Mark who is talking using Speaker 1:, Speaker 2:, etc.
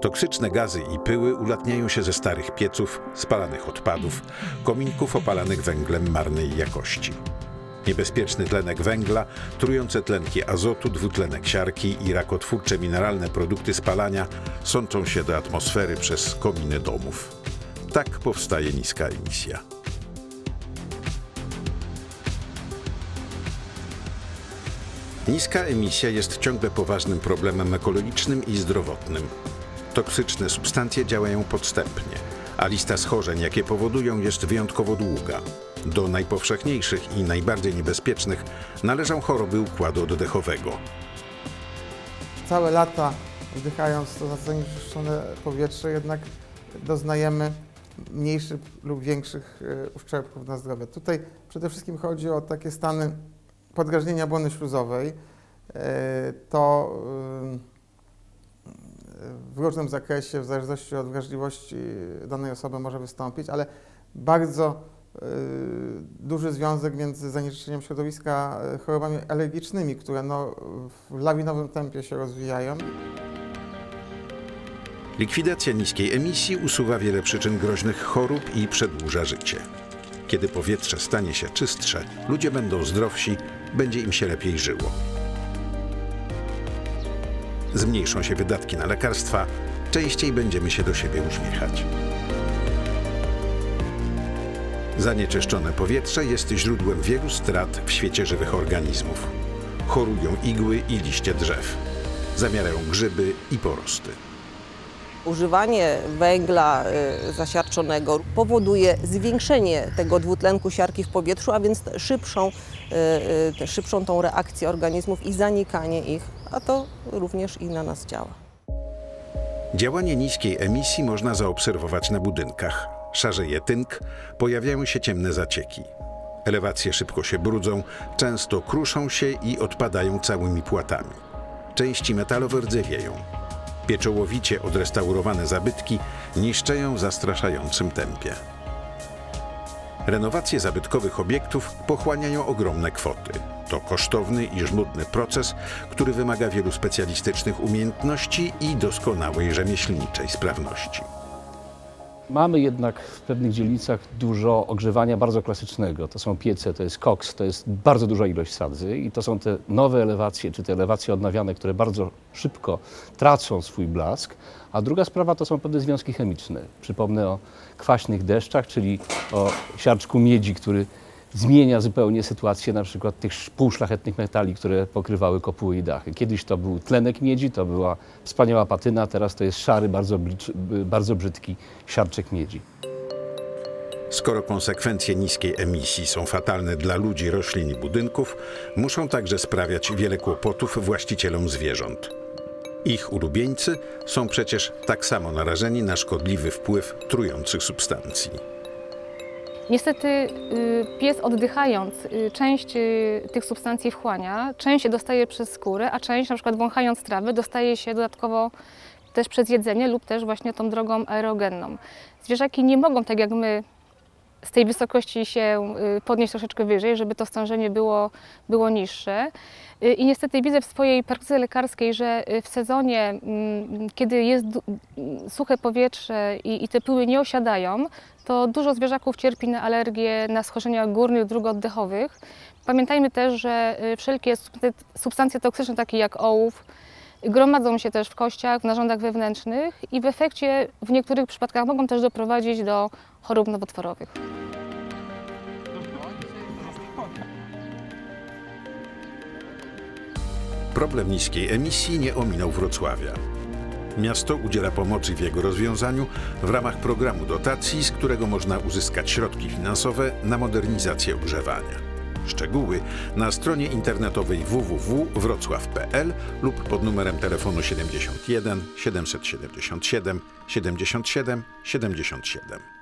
Speaker 1: Toksyczne gazy i pyły ulatniają się ze starych pieców, spalanych odpadów, kominków opalanych węglem marnej jakości. Niebezpieczny tlenek węgla, trujące tlenki azotu, dwutlenek siarki i rakotwórcze mineralne produkty spalania sączą się do atmosfery przez kominy domów. Tak powstaje niska emisja. Niska emisja jest ciągle poważnym problemem ekologicznym i zdrowotnym. Toksyczne substancje działają podstępnie, a lista schorzeń, jakie powodują, jest wyjątkowo długa. Do najpowszechniejszych i najbardziej niebezpiecznych należą choroby układu oddechowego.
Speaker 2: Całe lata wdychając to zanieczyszczone powietrze jednak doznajemy mniejszych lub większych e, uszczerbków na zdrowie. Tutaj przede wszystkim chodzi o takie stany podgrażnienia błony śluzowej. E, to w różnym zakresie, w zależności od wrażliwości danej osoby może wystąpić, ale bardzo duży związek między zanieczyszczeniem środowiska, chorobami alergicznymi, które no w lawinowym tempie się rozwijają.
Speaker 1: Likwidacja niskiej emisji usuwa wiele przyczyn groźnych chorób i przedłuża życie. Kiedy powietrze stanie się czystsze, ludzie będą zdrowsi, będzie im się lepiej żyło. Zmniejszą się wydatki na lekarstwa, częściej będziemy się do siebie uśmiechać. Zanieczyszczone powietrze jest źródłem wielu strat w świecie żywych organizmów. Chorują igły i liście drzew. Zamierają grzyby i porosty.
Speaker 3: Używanie węgla y, zasiarczonego powoduje zwiększenie tego dwutlenku siarki w powietrzu, a więc szybszą, y, y, szybszą tą reakcję organizmów i zanikanie ich, a to również i na nas działa.
Speaker 1: Działanie niskiej emisji można zaobserwować na budynkach. Szarzeje tynk, pojawiają się ciemne zacieki. Elewacje szybko się brudzą, często kruszą się i odpadają całymi płatami. Części metalowe rdzewieją. Pieczołowicie odrestaurowane zabytki niszczeją w zastraszającym tempie. Renowacje zabytkowych obiektów pochłaniają ogromne kwoty. To kosztowny i żmudny proces, który wymaga wielu specjalistycznych umiejętności i doskonałej rzemieślniczej sprawności.
Speaker 4: Mamy jednak w pewnych dzielnicach dużo ogrzewania bardzo klasycznego. To są piece, to jest koks, to jest bardzo duża ilość sadzy i to są te nowe elewacje, czy te elewacje odnawiane, które bardzo szybko tracą swój blask. A druga sprawa to są pewne związki chemiczne. Przypomnę o kwaśnych deszczach, czyli o siarczku miedzi, który zmienia zupełnie sytuację na przykład tych półszlachetnych metali, które pokrywały kopuły i dachy. Kiedyś to był tlenek miedzi, to była wspaniała patyna, teraz to jest szary, bardzo, bardzo brzydki siarczek miedzi.
Speaker 1: Skoro konsekwencje niskiej emisji są fatalne dla ludzi, roślin i budynków, muszą także sprawiać wiele kłopotów właścicielom zwierząt. Ich ulubieńcy są przecież tak samo narażeni na szkodliwy wpływ trujących substancji.
Speaker 5: Niestety y, pies oddychając y, część y, tych substancji wchłania, część dostaje przez skórę, a część na przykład wąchając trawy dostaje się dodatkowo też przez jedzenie lub też właśnie tą drogą aerogenną. Zwierzaki nie mogą tak jak my z tej wysokości się podnieść troszeczkę wyżej, żeby to stężenie było, było niższe. I niestety widzę w swojej praktyce lekarskiej, że w sezonie, mm, kiedy jest suche powietrze i, i te pyły nie osiadają, to dużo zwierzaków cierpi na alergie, na schorzenia górnych dróg oddechowych. Pamiętajmy też, że y, wszelkie substancje toksyczne, takie jak ołów, gromadzą się też w kościach, w narządach wewnętrznych i w efekcie w niektórych przypadkach mogą też doprowadzić do chorób nowotworowych.
Speaker 1: Problem niskiej emisji nie ominął Wrocławia. Miasto udziela pomocy w jego rozwiązaniu w ramach programu dotacji, z którego można uzyskać środki finansowe na modernizację ogrzewania. Szczegóły na stronie internetowej www.wrocław.pl lub pod numerem telefonu 71 777 77 77.